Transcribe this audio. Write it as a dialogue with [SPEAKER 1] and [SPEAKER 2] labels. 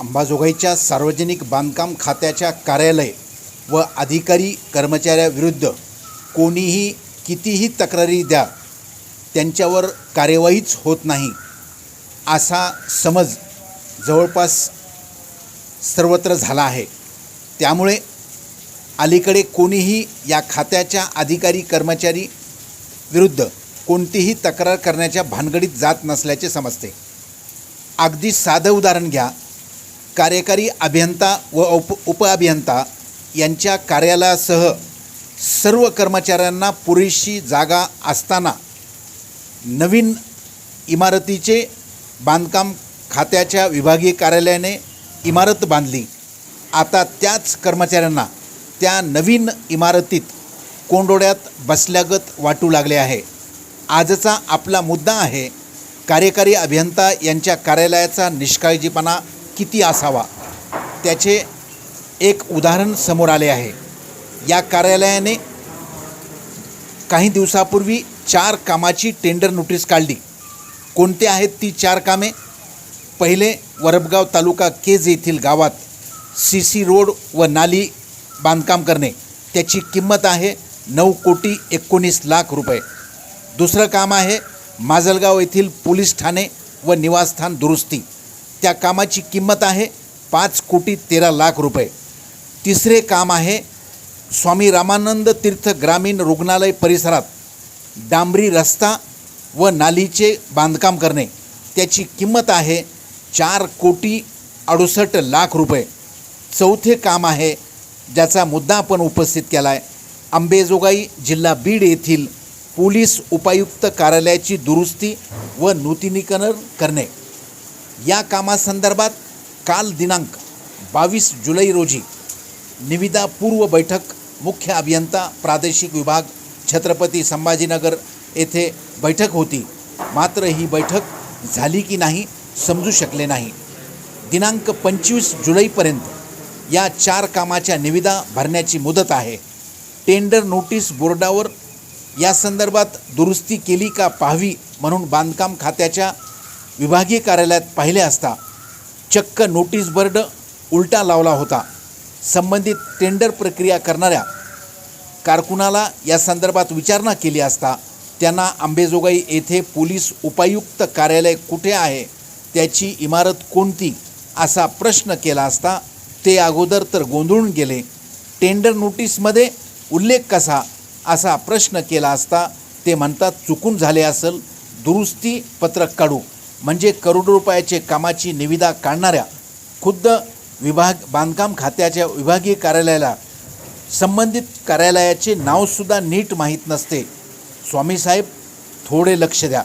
[SPEAKER 1] अंबाजोगाईच्या सार्वजनिक बांधकाम खात्याच्या कार्यालय व अधिकारी कर्मचाऱ्याविरुद्ध कोणीही कितीही तक्रारी द्या त्यांच्यावर कार्यवाहीच होत नाही असा समज जवळपास सर्वत्र झाला आहे. त्यामुळे अलीकडे कोणीही या खात्याच्या अधिकारी कर्मचारी विरुद्ध कोणतीही तक्रार करण्याच्या भानगडीत जात नसल्याचे समजते. अगदी साधं उदाहरण घ्या कार्यकारी अभियंता व उप उपअभियंता यांच्या कार्यालयासह सर्व कर्मचाऱ्यांना पुरेशी जागा असताना नवीन इमारतीचे बांधकाम खात्याच्या विभागीय कार्यालयाने इमारत बांधली. आता त्याच कर्मचाऱ्यांना त्या नवीन इमारतीत कोंडोड्यात बसल्यागत वाटू लागले आहे. आजचा आपला मुद्दा आहे कार्यकारी अभियंता यांच्या कार्यालयाचा निष्काळजीपणा किती असावा? त्याचे एक उदाहरण समोर आले आहे. या कार्यालयाने काही दिवसापूर्वी चार कामाची टेंडर नोटीस काढली. कोणते आहेत ती चार कामे? पहिले वरबगाव तालुका केज येथील गावात सी सी रोड व नाली बांधकाम करणे. त्याची किंमत आहे नऊ कोटी एकोणीस लाख रुपये. दुसरं काम आहे माजलगाव येथील पोलीस ठाणे व निवासस्थान दुरुस्ती. त्या कामाची किंमत आहे पाच कोटी तेरा लाख रुपये. तिसरे काम आहे स्वामी रामानंद तीर्थ ग्रामीण रुग्णालय परिसरात डांबरी रस्ता व नालीचे बांधकाम करणे. त्याची किंमत आहे चार कोटी अडुसष्ट लाख रुपये. चौथे काम आहे ज्याचा मुद्दा आपण उपस्थित केला आहे अंबेजोगाई जिल्हा बीड येथील पोलीस उपायुक्त कार्यालयाची दुरुस्ती व नूतनीकरण करणे. या कामासंदर्भात काल दिनांक बावीस जुलै रोजी निविदा पूर्व बैठक मुख्य अभियंता प्रादेशिक विभाग छत्रपती संभाजीनगर येथे बैठक होती. मात्र ही बैठक झाली की नाही समजू शकले नाही. दिनांक पंचवीस जुलैपर्यंत या चार कामाच्या निविदा भरण्याची मुदत आहे. टेंडर नोटीस बोर्डावर या संदर्भात दुरुस्ती केली का पाहावी म्हणून बांधकाम खात्याच्या विभागीय कार्यालयात पाहिले असता चक्क नोटीस बर्ड उलटा लावला होता. संबंधित टेंडर प्रक्रिया करणाऱ्या कारकुनाला या संदर्भात विचारणा केली असता त्यांना आंबेजोगाई येथे पोलीस उपायुक्त कार्यालय कुठे आहे त्याची इमारत कोणती असा प्रश्न केला असता ते अगोदर तर गोंधळून गेले. टेंडर नोटीसमध्ये उल्लेख कसा असा प्रश्न केला असता ते म्हणतात चुकून झाले असेल दुरुस्ती पत्रक काढू. म्हणजे करोडो रुपयाचे कामाची निविदा काढणाऱ्या खुद्द विभाग बांधकाम खात्याच्या विभागीय कार्यालयाला संबंधित कार्यालयाचे नावसुद्धा नीट माहीत नसते. स्वामीसाहेब थोडे लक्ष द्या.